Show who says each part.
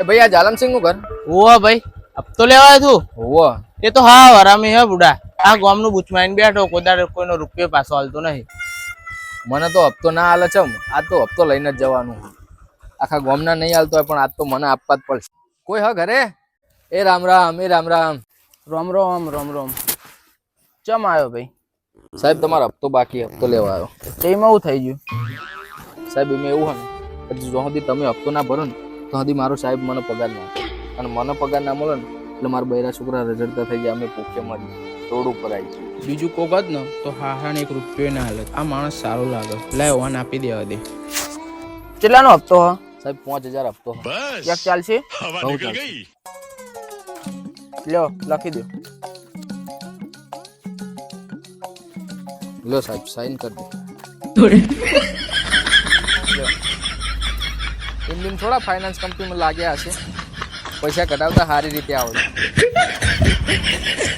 Speaker 1: એ ભાઈ આ જાલમસિંહનું ઘર?
Speaker 2: ઓવા ભાઈ હપ્તો લેવાય તું
Speaker 1: હોવો
Speaker 2: એ તો હા હરામી હે બુડા. આ ગામનું બુચમાઈને બેઠો કોદાડે કોઈનો રૂપિયો પાછો હાલતો નહીં.
Speaker 1: મને તો હપ્તો ના હાલે છે આ તો હપ્તો લઈને જ જવાનું. આખા ગામના નહીં હાલતો હોય પણ આજ તો મને આપવા જ પડશે. કોઈ હ ઘરે? એ રામ રામ એ રામ રામ.
Speaker 2: રોમ રોમ રોમ રોમ. ચમ આવ્યો ભાઈ?
Speaker 1: સાહેબ તમારો હપ્તો બાકી હપ્તો લેવા આવ્યો.
Speaker 2: એમાં એવું થઈ ગયું.
Speaker 1: સાહેબ એમાં એવું હોય ને સુધી તમે હપ્તો ના ભરો ને તો સુધી મારો સાહેબ મને પગાર ના અને મને પગાર ના મળે ને એટલે મારા બૈરા છોકરા રજડતા થઈ ગયા. અમે પોકે મરી રોડ ઉપર આવી
Speaker 3: બીજું કોક જ ને તો હાહાને એક રૂપિયો ના હાલત આ માણસ સારો લાગે. લાય ઓન આપી દેવા દે.
Speaker 2: કેટલાનો હપ્તો હા?
Speaker 1: સાહેબ પાંચ હજાર હપ્તો
Speaker 2: યાર ચાલશે. લ્યો લખી દો.
Speaker 1: લો સાહેબ સાઈન કરી દો. એમ થોડા ફાઇનાન્સ કંપનીમાં લાગ્યા હશે. પૈસા કઢાવતા સારી રીતે આવડે.